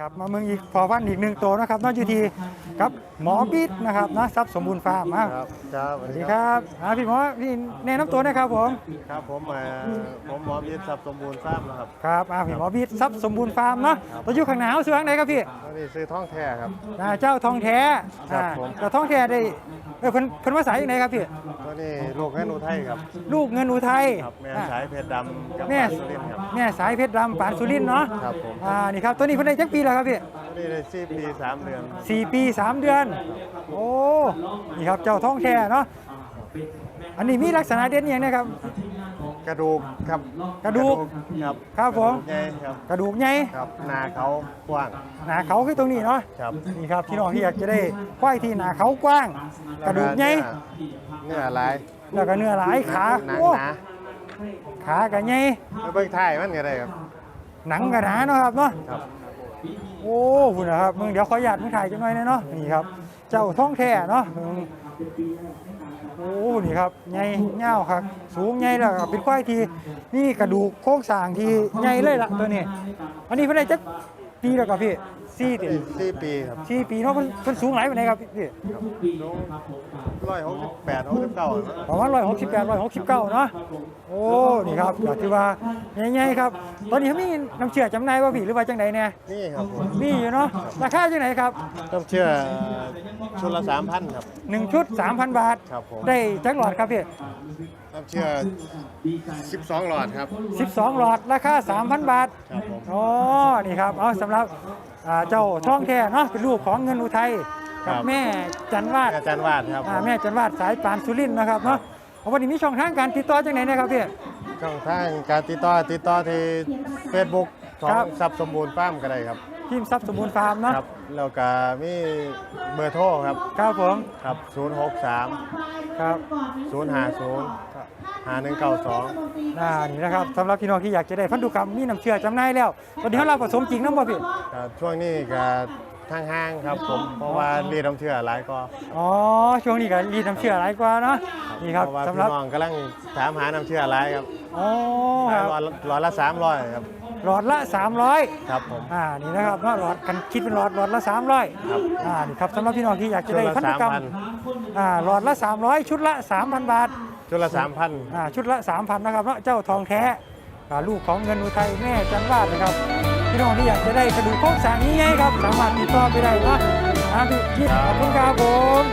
ครับมาเมืองอีกพอพันธุ์อีกหนึ่งตัวนะครับนอกอยู่ที่กับหมอบิ๊ดนะครับนะทรัพย์สมบูรณ์ฟาร์มอะครับครับสวัสดีครับอ่าพี่หมอพี่แนะนำตัวหนะครับผมครับผมมาผมหมอมิตรทรัพย์สมบูรณ์ทราบนะครับครับอ่าพี่หมอบิ๊ดทรัพย์สมบูรณ์ฟาร์มเนาะตัวอยู่ข้างหนาวซื้อข้างไหนครับพี่อันนี้ซื้อท่องแท้ครับ อ่าเจ้าทองแท้ครับอ่าผมเจ้าทองแท้ได้เออเพิ่นเพิ่นมาสายยังไงครับพี่ตัวนี้ลูกให้หนูไทยครับลูกเงินอุทัยครับแม่อ่า สายเพชรดำกับแม่ ปานสุรินทร์ครับ แม่สายเพชรดำปานสุรินทร์เนาะครับผม อ่า นี่ครับ ตัวนี้เพิ่นได้จักปีแล้วครับพี่ตัวนี้ได้สี่ปีสามเดือนสี่ปีสามเดือน โอ้นี่ครับเจ้าท้องแท้เนาะอันนี้มีลักษณะเด่นอหย่างนะครับ กระดูกครับกระดูกครับครับผมกระดูกใหญ่ครับกระดูกใหญ่ครับหนาเขากว้างหนาเขาคือตรงนี้เนาะครับนี่ครับพี่น้องที่อยากจะได้ควายที่หนาเขากว้าง กระดูกใหญ่เนื้อลายแล้วก็เนื้อหลายขาหนังโอ้หนาขาก็ใหญ่แล้วเบิ่งท้ายมันก็ได้ครับหนังก็หนาเนาะครับเนาะครับ โอ้คุณนะครับมึงเดี๋ยวขอหยาดมึงถ่ายจังหน่อยนะเนาะนี่ครับ เจ้าท้องแท้เนาะโอ้โอ้นี่ครับใหญ่เงาวครับ สูงใหญ่แล้วเป็นควายทีนี่กระดูกโค้งสางที่ใหญ่เลยละตัวนี้ อันนี้เพิ่นได้จัก ปีแล้วก็พี่สี่ติสี่ปีครับสี่ปีเนาะเพิ่นเพิ่นสูงหลายปานใดครับพี่ร้อยหกสิบแปดหกสิบเก้าประมาณ168 169เนาะโอ้นี่ครับก็ถือว่าใหญ่ๆครับ ตอนนี้เขามีน้ำเชื่อจำหน่ายว่าพี่หรือว่าจังใดแน่นี่ครับผมมีอยู่เนาะราคาจังไหนครับต้องเชื่อชุดละสามพันครับหนึ่งชุด3,000บาทครับผมได้จักหลอดครับพี่น้ำเชื่อ12 หลอดครับ 12 หลอดราคา3,000 บาทครับผมอ๋อนี่ครับเอาสำหรับอ่าเจ้าท้องแท้เนาะเป็นลูกของเงินอุทัยกับ แม่จันวาดอาจารย์วาดครับอ่าแม่จันวาดสายปานสุรินทร์นะครับเนาะเอาวันนี้มีช่องทางการติดต่อจังไหนนะครับพี่ ช่องทางการติดต่อติดต่อที่ Facebook ขอครังบทรัพย์สมบูรณ์ฟาร์มก็ได้ครับทีมทรัพย์สมบูรณ์ฟาร์มเนาะครับแล้วก็มีเบอร์โทรครับครับผมครับ 063 ครับ050 5192อ่านี่นะครับสำหรับพี่น้องที่อยากจะได้พันธุกรรมมีน้ำเชื่อจำหน่ายแล้วตอนนี้เราผสมจริงน้ำบ่พี่ครับช่วงนี้ก็ทางห้างครับผมเพราะว่ารีดน้ำเชื่อหลายก็อ๋อช่วงนี้ก็รีดน้ำเชื่อหลายกว่าเนาะนี่ครับเพราะว่าสำหพี่รับน้องกำลังถามหาน้ำเชื่อหลายครับอ๋อครับหลอดละหลอดละ300ครับหลอดละ 300 ครับผมอ่านี่นะครับเนาะหลอดกันคิดเป็นหลอดหลอดละ 300 ครับอ่านี่ครับสำหรับพี่น้องที่อยากจะได้ชุดละพันธุกรรม3,000อ่าหลอดละ 300 ชุดละ 3,000 บาท ชุดละ3,000อ่าชุดละ3,000นะครับเนาะเจ้าทองแท้อ่าลูกของเงินอุทัยแม่จันวาดนะครับพี่น้องที่อยากจะได้กระดูกโครงสร้างนี้ไงครับ สามารถติดต่อไปได้นะอ่าพี่คิดขอบคุณครับผม